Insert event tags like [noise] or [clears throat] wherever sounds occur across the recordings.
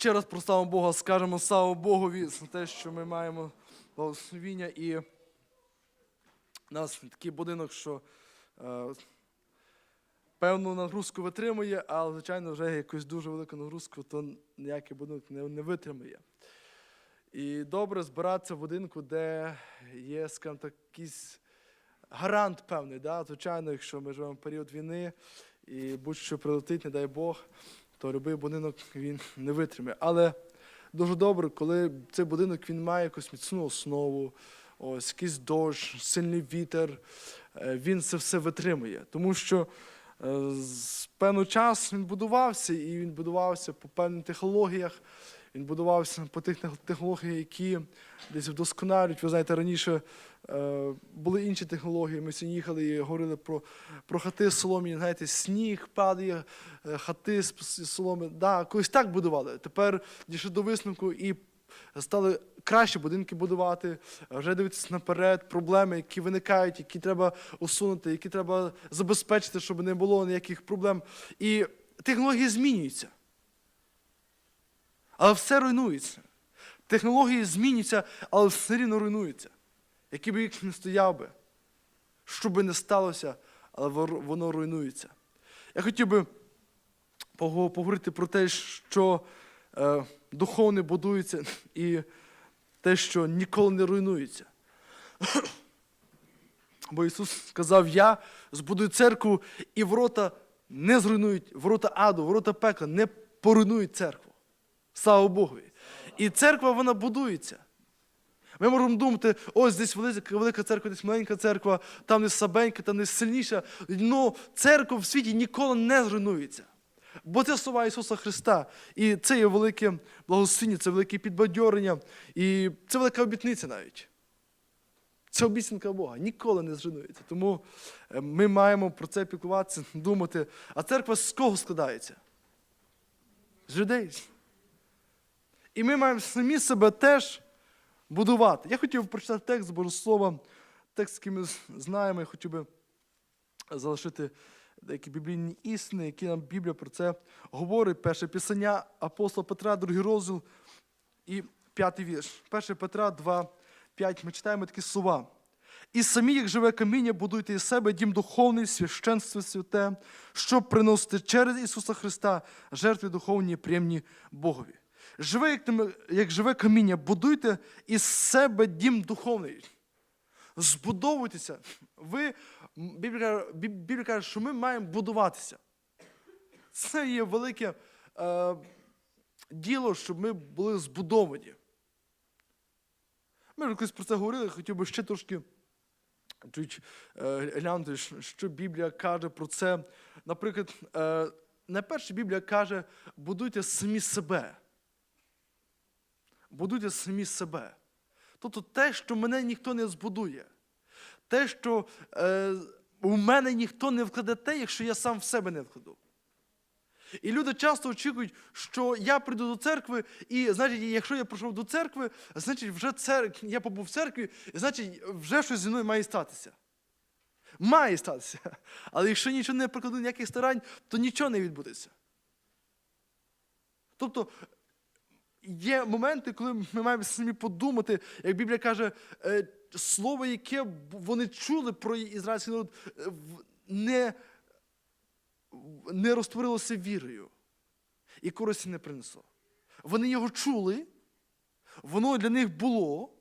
ще раз прославимо Бога, скажемо слава Богові за те, що ми маємо благословіння і у нас такий будинок, що е, певну нагрузку витримує, але, звичайно, вже якусь дуже велику нагрузку, то ніякий будинок не, не витримує. І добре збиратися в будинку, де є, скажімо так, якийсь гарант певний. Да? Звичайно, якщо ми живемо в період війни і будь-що прилетить, не дай Бог, то будь-який будинок він не витримає. Але дуже добре, коли цей будинок він має якусь міцну основу, ось якийсь дощ, сильний вітер, е, він це все витримує. Тому що е, з певний час він будувався, і він будувався по певних технологіях. Він будувався по тих технологіях, які десь вдосконалюють. Ви знаєте, раніше е, були інші технології. Ми сьогодні їхали і говорили про, про хати з соломі. Знаєте, сніг падає, е, хати з, соломи. Да, колись так будували. Тепер дійшли до висновку і стали краще будинки будувати, вже дивитися наперед, проблеми, які виникають, які треба усунути, які треба забезпечити, щоб не було ніяких проблем. І технології змінюються. Але все руйнується. Технології змінюються, але все рівно руйнуються. Який би їх не стояв би, що би не сталося, але воно руйнується. Я хотів би поговорити про те, що е, духовне будується і те, що ніколи не руйнується. [clears throat] Бо Ісус сказав: Я збудую церкву, і ворота не зруйнують, ворота аду, ворота пекла не поруйнують церкву. Слава Богові. І церква вона будується. Ми можемо думати, ось десь велика, церква, десь маленька церква, там десь слабенька, там десь сильніша. Ну, церква в світі ніколи не зруйнується. Бо це слова Ісуса Христа. І це є велике благословення, це велике підбадьорення, і це велика обітниця навіть. Це обіцянка Бога, ніколи не зруйнується. Тому е, ми маємо про це піклуватися, думати. А церква з кого складається? З людей. І ми маємо самі себе теж будувати. Я хотів прочитати текст Божого Слова, текст, який ми знаємо, я хотів би залишити деякі біблійні істини, які нам Біблія про це говорить. Перше писання апостола Петра, другий розділ і п'ятий вірш. Перше Петра 2, 5. Ми читаємо такі слова. І самі, як живе каміння, будуйте із себе дім духовний, священство святе, щоб приносити через Ісуса Христа жертви духовні приємні Богові. Живе, як, як живе каміння, будуйте із себе дім духовний. Збудовуйтеся. Ви, Біблія, Біблія каже, що ми маємо будуватися. Це є велике е, діло, щоб ми були збудовані. Ми вже колись про це говорили, хотів би ще трошки чуть, е, глянути, що Біблія каже про це. Наприклад, е, найперше Біблія каже, будуйте самі себе. Будуйте самі себе. Тобто те, що мене ніхто не збудує. Те, що е, у мене ніхто не вкладе те, якщо я сам в себе не вкладу. І люди часто очікують, що я прийду до церкви, і значить, якщо я прийшов до церкви, значить, вже цер... я побув в церкві, і значить, вже щось зі мною має статися. Має статися. Але якщо нічого не прикладу, ніяких старань, то нічого не відбудеться. Тобто є моменти, коли ми маємо самі подумати, як Біблія каже, е, слово, яке вони чули про ізраїльський народ, е, не, не розтворилося вірою і користі не принесло. Вони його чули, воно для них було.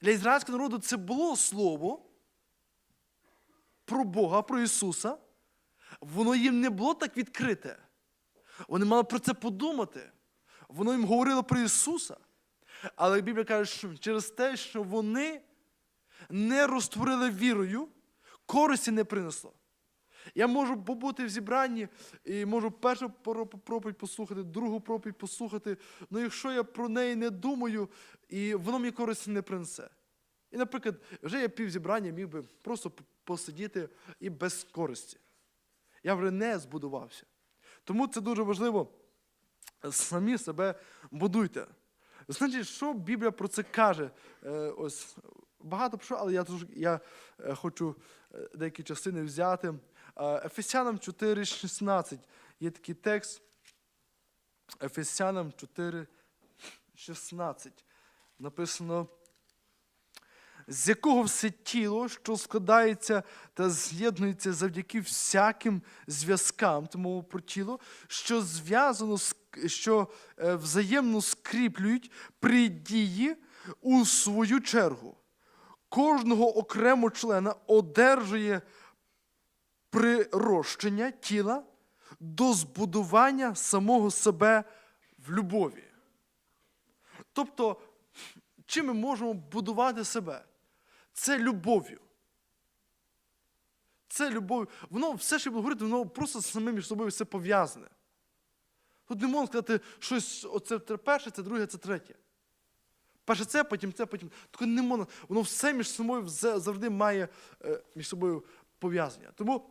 Для ізраїльського народу це було слово про Бога, про Ісуса. Воно їм не було так відкрите. Вони мали про це подумати. Воно їм говорило про Ісуса. Але Біблія каже, що через те, що вони не розтворили вірою, користі не принесло. Я можу побути в зібранні і можу першу проповідь послухати, другу проповідь послухати. але якщо я про неї не думаю, і воно мені користі не принесе. І, наприклад, вже я пів зібрання міг би просто посидіти і без користі. Я вже не збудувався. Тому це дуже важливо. Самі себе будуйте. Значить, що Біблія про це каже? Е, ось багато про що, але я, я е, хочу е, деякі частини взяти. Ефесянам 4,16 є такий текст. Ефесянам 4, 16 написано, з якого все тіло, що складається та з'єднується завдяки всяким зв'язкам, мова про тіло, що зв'язано, з- що е, взаємно скріплюють при дії у свою чергу. Кожного окремо члена одержує прирощення тіла до збудування самого себе в любові. Тобто, чим ми можемо будувати себе? Це любов'ю. Це любов. Воно все, що я буду говорити, воно просто саме між собою все пов'язане. Тут не можна сказати, щось оце перше, це друге, це третє. Перше це, потім це, потім. Таке не можна. Воно все між собою завжди має е, між собою пов'язання. Тому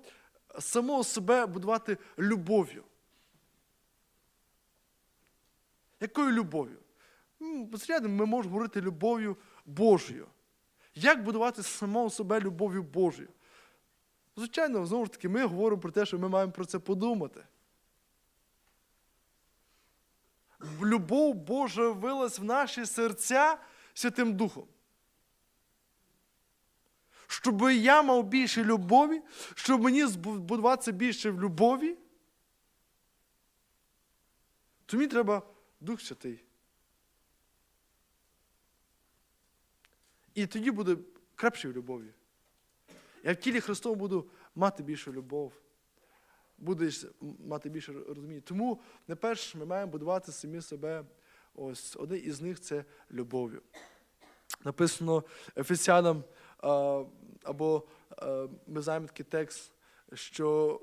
самого себе будувати любов'ю. Якою любов'ю? М, Безрядно ми можемо говорити любов'ю Божою. Як будувати самого себе любов'ю Божою? Звичайно, знову ж таки, ми говоримо про те, що ми маємо про це подумати. Любов Божа вилась в наші серця Святим Духом. Щоб я мав більше любові, щоб мені збудуватися більше в любові, то мені треба Дух Святий. І тоді буде крепше в любові. Я в тілі Христовому буду мати більшу любов, будеш мати більше розуміння. Тому найперше ми маємо будувати самі себе. Ось один із них це любов'ю. Написано Ефесянам, або ми знаємо такий текст, що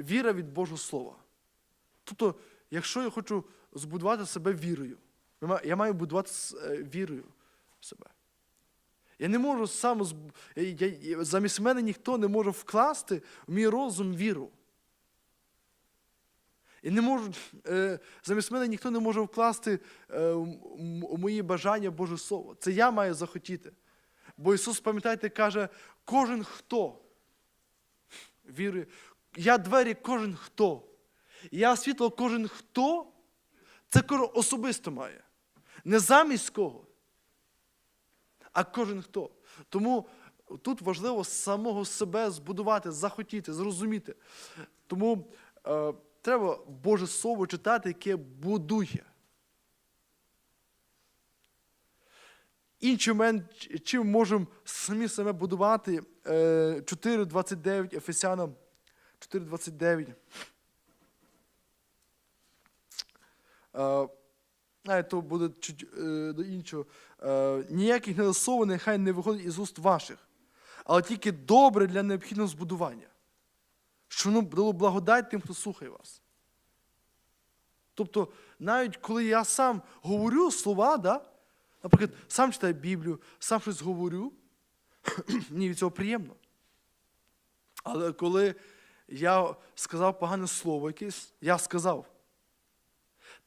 віра від Божого Слова. Тобто, якщо я хочу збудувати себе вірою, я маю будувати е, вірою себе. Я не можу сам я, замість мене ніхто не може вкласти в мій розум віру. І не можу, е, замість мене ніхто не може вкласти е, у мої бажання Боже Слово. Це я маю захотіти. Бо Ісус, пам'ятаєте, каже, кожен хто вірує, я двері кожен хто. Я світло кожен хто, це особисто має. Не замість кого, а кожен хто. Тому тут важливо самого себе збудувати, захотіти, зрозуміти. Тому е, треба Боже Слово читати, яке будує. Інший момент, чим можемо самі себе будувати, е, 4.29 Ефесянам 4.29. Навіть то буде чуть е, до іншого. Е, ніяких недосованих хай не виходить із уст ваших, але тільки добре для необхідного збудування. Що воно дало благодать тим, хто слухає вас. Тобто, навіть коли я сам говорю слова, да, наприклад, сам читаю Біблію, сам щось говорю, [clears throat] мені від цього приємно. Але коли я сказав погане слово якесь, я сказав.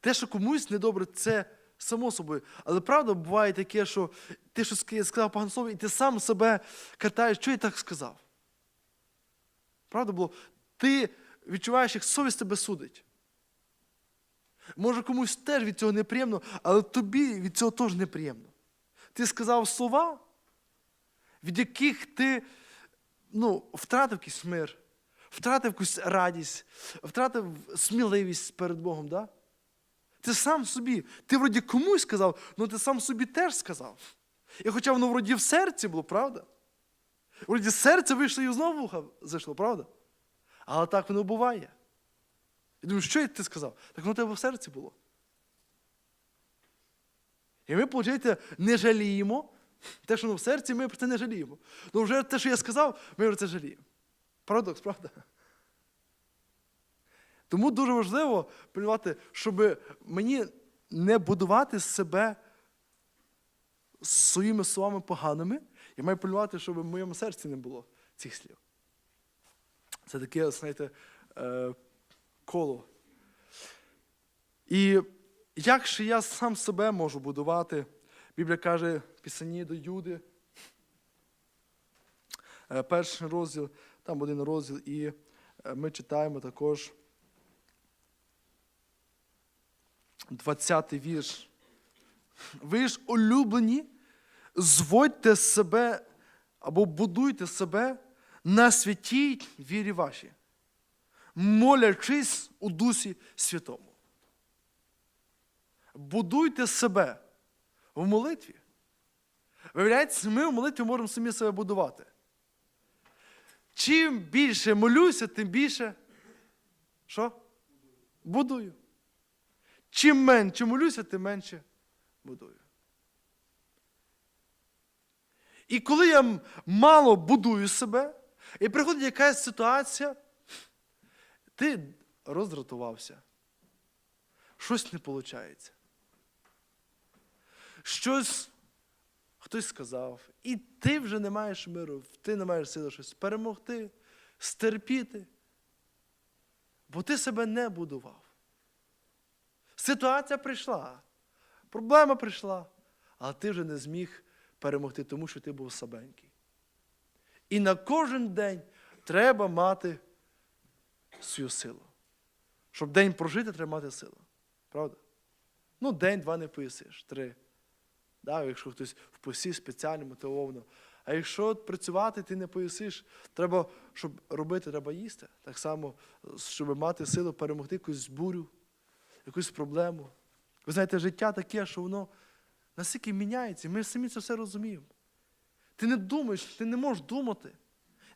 Те, що комусь недобре, це само собою. Але правда буває таке, що ти щось сказав погане слово, і ти сам себе катаєш, що я так сказав. Правда було? Ти відчуваєш, як совість тебе судить. Може, комусь теж від цього неприємно, але тобі від цього теж неприємно. Ти сказав слова, від яких ти ну, втратив якийсь мир, втратив якусь радість, втратив сміливість перед Богом. Да? Ти сам собі, ти вроді комусь сказав, але ти сам собі теж сказав. І хоча воно вроді в серці було, правда? Вроді з серця вийшло і знову вуха зайшло, правда? Але так воно буває. Я думаю, що ти сказав? Так воно тебе в серці було. І ми, виходить, не жаліємо. Те, що воно в серці, ми про це не жаліємо. Ну вже те, що я сказав, ми про це жаліємо. Парадокс, правда? Тому дуже важливо пильнувати, щоб мені не будувати себе своїми словами поганими. Я маю пильнувати, щоб в моєму серці не було цих слів. Це таке, знаєте, е, коло. І як же я сам себе можу будувати? Біблія каже в Писанні до Юди, е, перший розділ, там один розділ, і е, ми читаємо також 20 вірш. Ви ж улюблені, зводьте себе або будуйте себе на святій вірі вашій, молячись у Дусі Святому. Будуйте себе в молитві. Виявляється, ми в молитві можемо самі себе будувати. Чим більше молюся, тим більше. Що? Будую. Чим менше молюся, тим менше будую. І коли я мало будую себе, і приходить якась ситуація, ти роздратувався. Щось не виходить. Щось хтось сказав, і ти вже не маєш миру, ти не маєш сили щось перемогти, стерпіти. Бо ти себе не будував. Ситуація прийшла, проблема прийшла, але ти вже не зміг перемогти, тому що ти був слабенький. І на кожен день треба мати свою силу. Щоб день прожити, треба мати силу. Правда? Ну, день-два не поїсиш, три. Да, якщо хтось в посі спеціально мотивовано. А якщо працювати, ти не поїсиш, треба, щоб робити, треба їсти. Так само, щоб мати силу перемогти якусь бурю, якусь проблему. Ви знаєте, життя таке, що воно настільки міняється, ми самі це все розуміємо. Ти не думаєш, ти не можеш думати.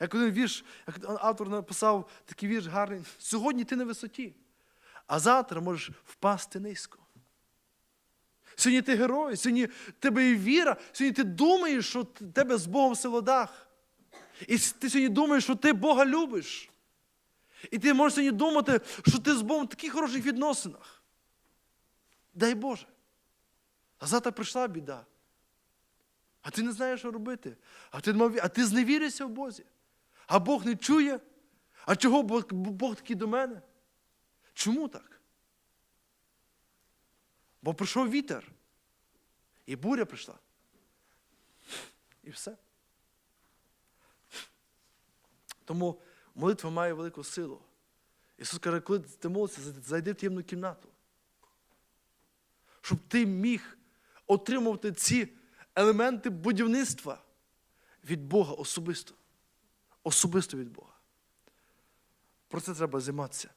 Як один вірш, як автор написав такий вірш гарний, сьогодні ти на висоті, а завтра можеш впасти низько. Сьогодні ти герой, сьогодні тебе є віра, сьогодні ти думаєш, що тебе з Богом в ладах. І ти сьогодні думаєш, що ти Бога любиш. І ти можеш сьогодні думати, що ти з Богом в таких хороших відносинах. Дай Боже. А завтра прийшла біда. А ти не знаєш, що робити. А ти, мав- а ти зневіришся в Бозі. А Бог не чує. А чого Бог, Бог такий до мене? Чому так? Бо прийшов вітер. І буря прийшла. І все. Тому молитва має велику силу. Ісус каже, коли ти молишся, зайди в темну кімнату. Щоб ти міг отримувати ці елементи будівництва від Бога особисто. Особисто від Бога. Про це треба займатися.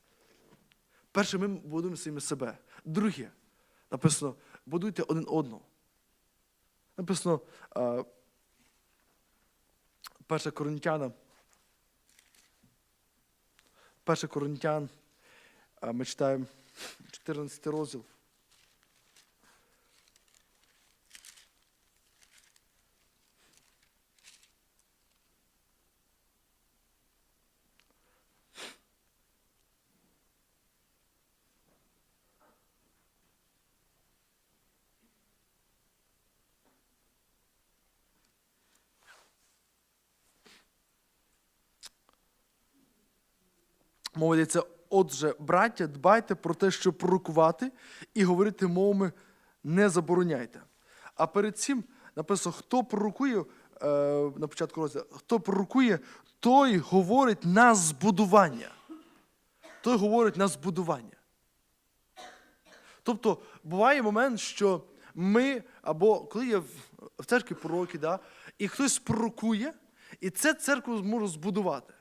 Перше, ми будуємо самі себе. Друге, написано, будуйте один одного. Написано, а, перша Коринтяна. Перша Коринтян, ми читаємо 14 розділ. Мовиться, отже, браття, дбайте про те, щоб пророкувати і говорити мовами не забороняйте. А перед цим написано, хто пророкує, е, на початку розділу, хто пророкує, той говорить на збудування. Той говорить на збудування. Тобто буває момент, що ми, або коли є в церкві пророки, да, і хтось пророкує, і це церкву може збудувати.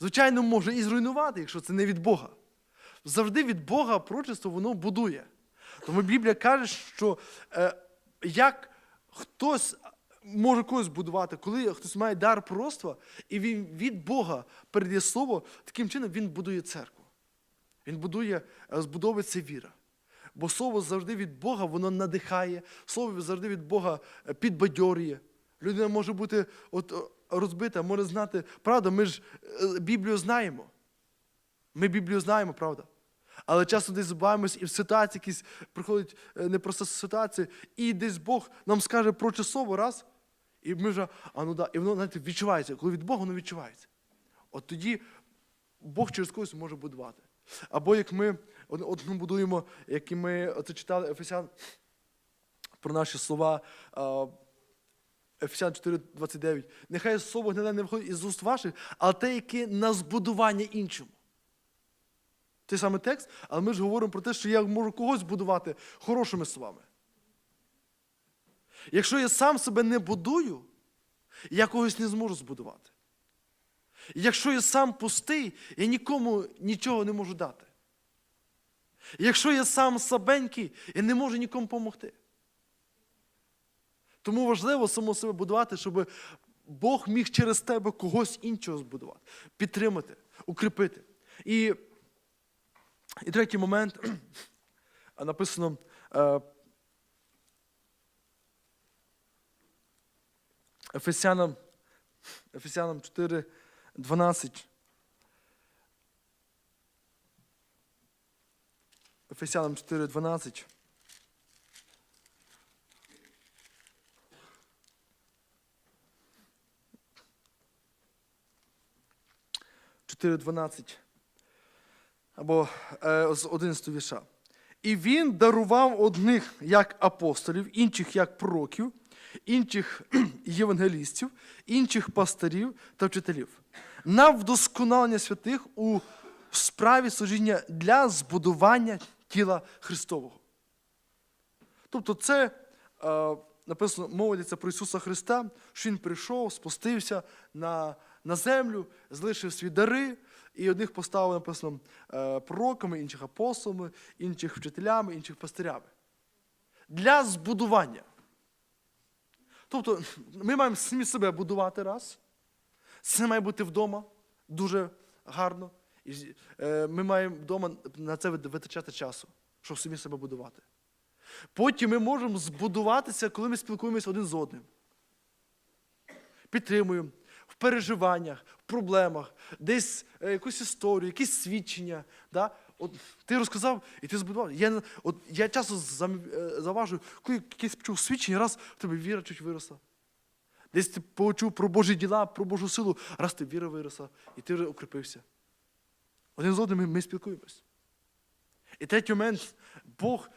Звичайно, може і зруйнувати, якщо це не від Бога. Завжди від Бога пророчество воно будує. Тому Біблія каже, що е, як хтось може когось будувати, коли хтось має дар пророцтва, і він від Бога передає слово, таким чином він будує церкву. Він будує, е, збудовується віра. Бо слово завжди від Бога, воно надихає, слово завжди від Бога е, підбадьорює. Людина може бути от, розбита, може знати. Правда, ми ж е, Біблію знаємо. Ми Біблію знаємо, правда. Але часто десь забуваємось і в ситуації якісь приходить е, непроста ситуація, і десь Бог нам скаже про часово раз, і ми вже, а ну да, і воно знаєте, відчувається. Коли від Бога воно відчувається. От тоді Бог через когось може будувати. Або як ми от, ми будуємо, як і ми оце читали Ефесян про наші слова. Ефесян 4,29. Нехай слово гниде не виходить із уст ваших, але те, яке на збудування іншому. той самий текст, але ми ж говоримо про те, що я можу когось будувати хорошими словами. Якщо я сам себе не будую, я когось не зможу збудувати. Якщо я сам пустий, я нікому нічого не можу дати. Якщо я сам слабенький, я не можу нікому допомогти. Тому важливо само себе будувати, щоб Бог міг через тебе когось іншого збудувати, підтримати, укріпити. І, і третій момент [clears throat] написано. е, Ефесянам, Ефесянам 4, 12. Ефесянам 4, 12. Чотири дванадцять. Або е, з 11 вірша. І він дарував одних як апостолів, інших як пророків, інших [clears throat] євангелістів, інших пастирів та вчителів, на вдосконалення святих у справі служіння для збудування тіла Христового. Тобто, це е, написано, мовиться про Ісуса Христа, що Він прийшов, спустився на, на землю, залишив свої дари, і одних поставив, написано, е, пророками, інших апостолами, інших вчителями, інших пастирями. Для збудування. Тобто, ми маємо самі себе будувати раз. Це має бути вдома дуже гарно. І е, ми маємо вдома на це витрачати часу, щоб самі себе будувати. Потім ми можемо збудуватися, коли ми спілкуємося один з одним. Підтримуємо переживаннях, проблемах, десь е, якусь історію, якісь свідчення. Да? От ти розказав, і ти збудував. Я, от, я часто е, заважую, коли якесь почув свідчення, раз в тебе віра чуть виросла. Десь ти почув про Божі діла, про Божу силу, раз ти віра виросла, і ти вже укріпився. Один з одним ми, ми спілкуємось. І третій момент, Бог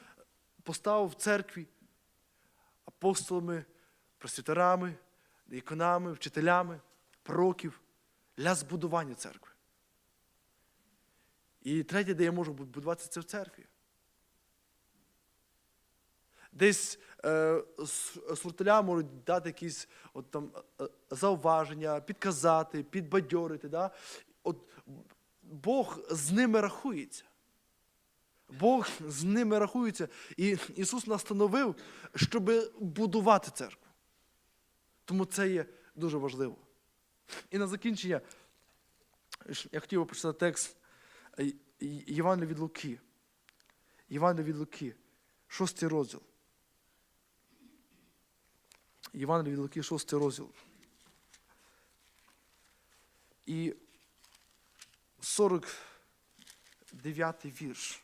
поставив в церкві апостолами, просвітерами, іконами, вчителями, пророків для збудування церкви. І третє, де я можу будуватися, це в церкві. Десь е, с- служителя можуть дати якісь от, там, е, зауваження, підказати, підбадьорити. Да? От, Бог з ними рахується. Бог з ними рахується. І Ісус настановив, щоб будувати церкву. Тому це є дуже важливо. І на закінчення я хотів би прочитати текст е, Євангелія від Луки. Євангелія від Луки, шостий розділ. Євангелія від Луки, шостий розділ. І 49 вірш.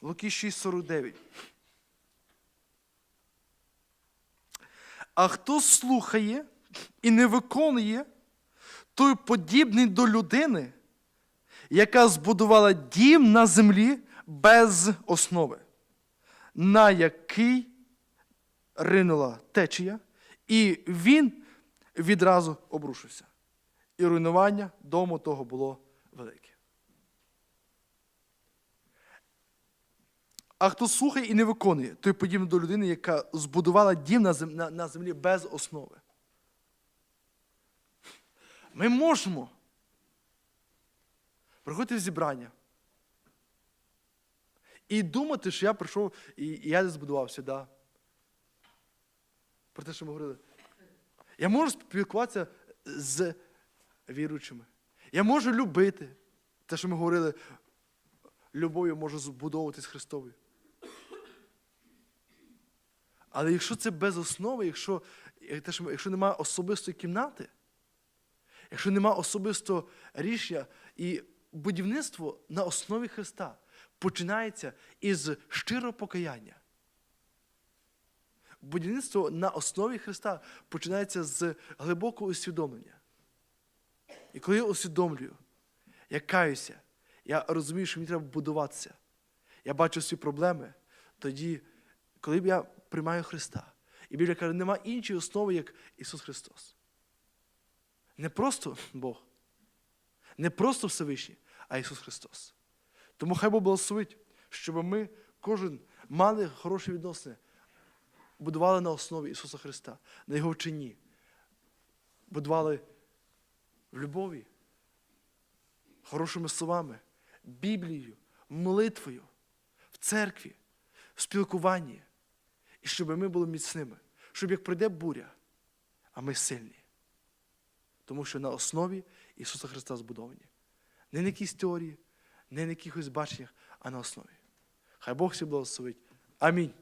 Луки 6,49. А хто слухає і не виконує, той подібний до людини, яка збудувала дім на землі без основи, на який ринула течія, і він відразу обрушився. І руйнування дому того було велике. А хто слухає і не виконує, той подібний до людини, яка збудувала дім на зем- на- на землі без основи. Ми можемо приходити в зібрання і думати, що я прийшов і і я збудувався, да. Про те, що ми говорили. Я можу спілкуватися з віруючими. Я можу любити. Те, що ми говорили, любов'ю можу збудовуватись Христовою. Але якщо це без основи, якщо, якщо немає особистої кімнати, якщо немає особистого рішення і будівництво на основі Христа починається із щирого покаяння. Будівництво на основі Христа починається з глибокого усвідомлення. І коли я усвідомлюю, я каюся, я розумію, що мені треба будуватися, я бачу всі проблеми, тоді, коли б я приймаю Христа, і Біблія каже, нема іншої основи, як Ісус Христос. Не просто Бог, Не просто Всевишній, а Ісус Христос. Тому хай Бог благословить, щоб ми кожен мали хороші відносини, будували на основі Ісуса Христа, на Його вченні, будували в любові, хорошими словами, Біблією, молитвою, в церкві, в спілкуванні. І щоб ми були міцними, щоб як прийде буря, а ми сильні. Тому що на основі Ісуса Христа збудовані. Не на якійсь теорії, не на якихось баченнях, а на основі. Хай Бог всі благословить. Амінь.